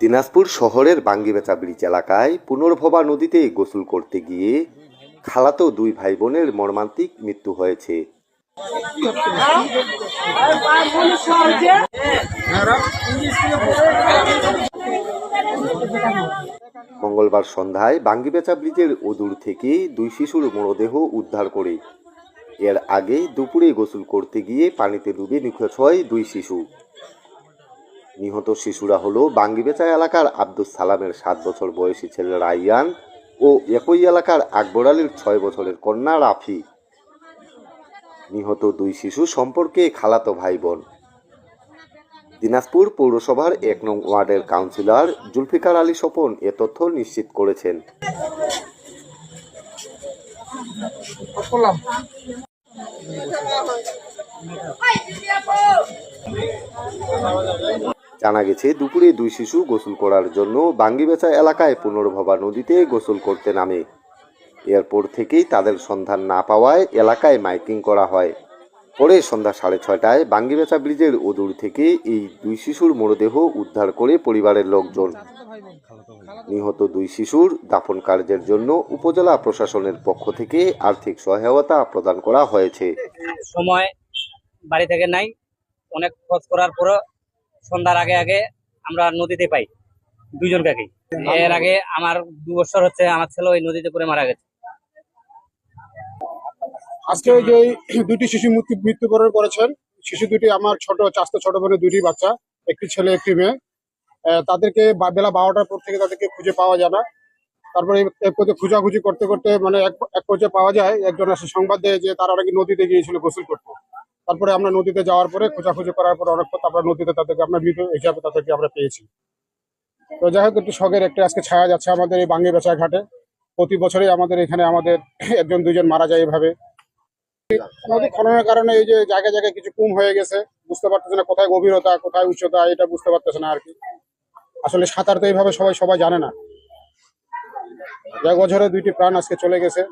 দিনাজপুর শহরের বাঙ্গিবেচা ব্রিজ এলাকায় পুনর্ভবা নদীতে গোসল করতে গিয়ে খালাতো দুই ভাই বোনের মর্মান্তিক মৃত্যু হয়েছে। মঙ্গলবার সন্ধ্যায় বাঙ্গিবেচা ব্রিজের অদূর থেকে দুই শিশুর মরদেহ উদ্ধার করে। এর আগে দুপুরে গোসল করতে গিয়ে পানিতে ডুবে নিখোঁজ হয় দুই শিশু। নিহত শিশুরা হলো বাঙ্গিবেচা এলাকার আব্দুস সালামের সাত বছর বয়সী ছেলে রাইয়ান ও একই এলাকার আকবর আলীর ছয় বছরের কন্যা রাফি। নিহত দুই শিশু সম্পর্কে খালাতো ভাই বোন দিনাজপুর পৌরসভার এক নং ওয়ার্ডের কাউন্সিলর জুলফিকার আলী স্বপন এ তথ্য নিশ্চিত করেছেন। জানা গেছে, দুপুরে দুই শিশু গোসল করার জন্য বাঙ্গিবেচা এলাকায় পুনর্ভবা নদীতে গোসল করতে নামে। এরপর থেকেই তাদের সন্ধান না পাওয়ায় এলাকায় মাইকিং করা হয়। পরে সন্ধ্যা সাড়ে ছয়টায় বাঙ্গিবেচা ব্রিজের অদূর থেকে এই দুই শিশুর মরদেহ উদ্ধার করে পরিবারের লোকজন। নিহত দুই শিশুর দাফন কার্যের জন্য উপজেলা প্রশাসনের পক্ষ থেকে আর্থিক সহায়তা প্রদান করা হয়েছে। সময় বাড়ি থেকে নাই, অনেক খোঁজ করার পরও সন্ধ্যার আগে আগে আমরা নদীতে পাই দুজন কাকি এর আগে আমার দু বছর হচ্ছে আমার ছেলে ওই নদীতে পড়ে মারা গেছে। আজকে যে দুটি শিশু মৃত্যু মৃত্যুবরণ করেছেন, শিশু দুটি আমার ছোট চাস্ত ছোট বোনের দুটি বাচ্চা, একটি ছেলে, একটি মেয়ে। তাদেরকে বেলা বারোটার পর থেকে তাদেরকে খুঁজে পাওয়া যায় না। তারপরে এক পর্যায়ে খোঁজাখুঁজি করতে করতে মানে এক পর্যায়ে পাওয়া যায়, একজন সংবাদ দেয় যে তারা নাকি নদীতে গিয়েছিল গোসল করতে। তারপরে আমরা নদীতে যাওয়ার পরে খোঁজাখুঁজি করার পরে অনেক তারপরে নদীতে তাদেরকে আমরা মৃত হিসাবে তাদেরকে আমরা পেয়েছি। তো যাই হোক, একটু শখের একটা আজকে ছায়া যাচ্ছে আমাদের এই বাঙ্গি বেচা ঘাটে। প্রতি বছরই আমাদের এখানে আমাদের একজন দুইজন মারা যায় এভাবে। নদী খননের কারণে এই যে জায়গায় জায়গায় কিছু কম হয়ে গেছে, বুঝতে পারতেছে না কোথায় গভীরতা, কোথায় উচ্চতা, এটা বুঝতে পারতেছে না আর কি। আসলে সাঁতার তো এইভাবে সবাই সবাই জানে না। এক বছরে দুইটি প্রাণ আজকে চলে গেছে।